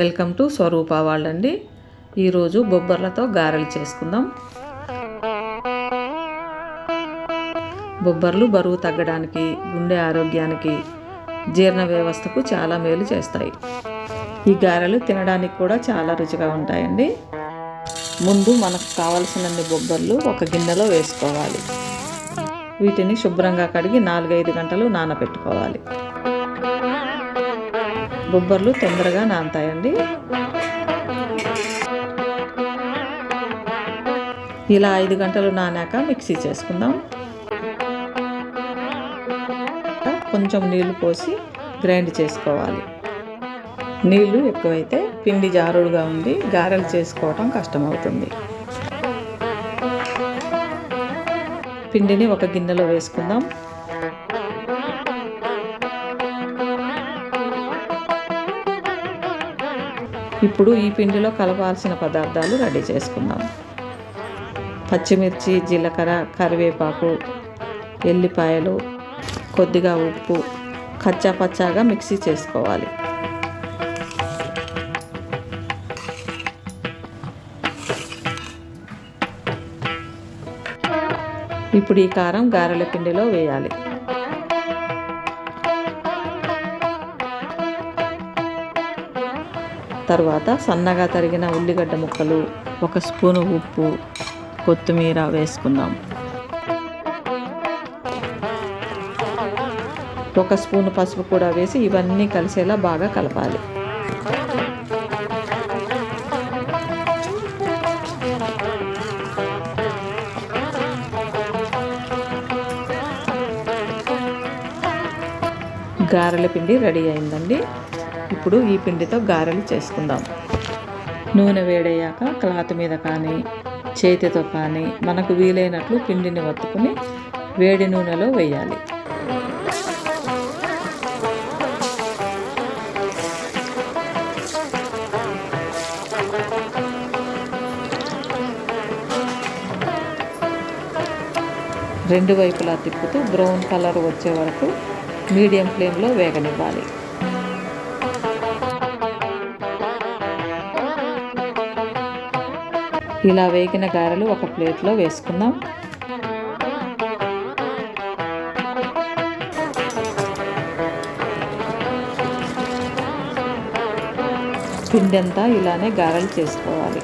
Welcome to స్వరూప వాళ్ళండి. ఈరోజు బొబ్బర్లతో గారెలు చేసుకుందాం. బొబ్బర్లు బరువు తగ్గడానికి గుండె ఆరోగ్యానికి జీర్ణ వ్యవస్థకు చాలా మేలు చేస్తాయి. ఈ గారెలు తినడానికి కూడా చాలా రుచిగా ఉంటాయండి. ముందు మనకు కావలసినన్ని బొబ్బర్లు ఒక గిన్నెలో వేసుకోవాలి. వీటిని శుభ్రంగా కడిగి నాలుగైదు గంటలు నానబెట్టుకోవాలి బొబ్బర్లు తొందరగా నానతాయండి. ఇలా ఐదు గంటలు నానాక మిక్సీ చేసుకుందాం. కొంచెం నీళ్ళు పోసి గ్రైండ్ చేసుకోవాలి. నీళ్ళు ఎక్కువైతే పిండి జారుడుగా ఉండి గారెలు చేసుకోవటం కష్టమవుతుంది. పిండిని ఒక గిన్నెలో వేసుకుందాం. ఇప్పుడు ఈ పిండిలో కలపాల్సిన పదార్థాలు రెడీ చేసుకుందాం. పచ్చిమిర్చి జీలకర్ర కరివేపాకు ఎల్లిపాయలు కొద్దిగా ఉప్పు కచ్చా పచ్చాగా మిక్సీ చేసుకోవాలి. ఇప్పుడు ఈ కారం గారెల పిండిలో వేయాలి. తర్వాత సన్నగా తరిగిన ఉల్లిగడ్డ ముక్కలు ఒక స్పూను ఉప్పు కొత్తిమీర వేసుకుందాం. ఒక స్పూను పసుపు కూడా వేసి ఇవన్నీ కలిసేలా బాగా కలపాలి. గారెల పిండి రెడీ అయిందండి. ఇప్పుడు ఈ పిండితో గారెలు చేసుకుందాం. నూనె వేడయ్యాక క్లాత్ మీద కానీ చేతితో కానీ మనకు వీలైనట్లు పిండిని వత్తుకుని వేడి నూనెలో వేయాలి. రెండు వైపులా తిప్పుతూ బ్రౌన్ కలర్ వచ్చే వరకు మీడియం ఫ్లేమ్లో వేగనివ్వాలి. ఇలా వేగిన గారెలు ఒక ప్లేట్లో వేసుకుందాం. పిండంతా ఇలానే గారెలు చేసుకోవాలి.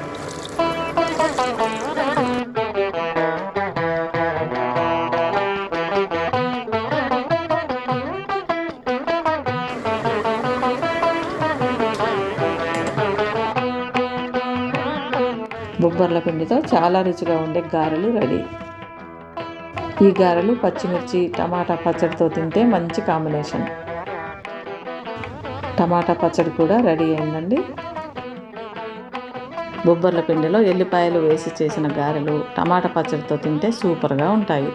బొబ్బర్ల పిండితో చాలా రుచిగా ఉండే గారెలు రెడీ. ఈ గారెలు పచ్చిమిర్చి టమాటా పచ్చడితో తింటే మంచి కాంబినేషన్. టమాటా పచ్చడి కూడా రెడీ అయిందండి. బొబ్బర్ల పిండిలో ఎల్లిపాయలు వేసి చేసిన గారెలు టమాటా పచ్చడితో తింటే సూపర్గా ఉంటాయి.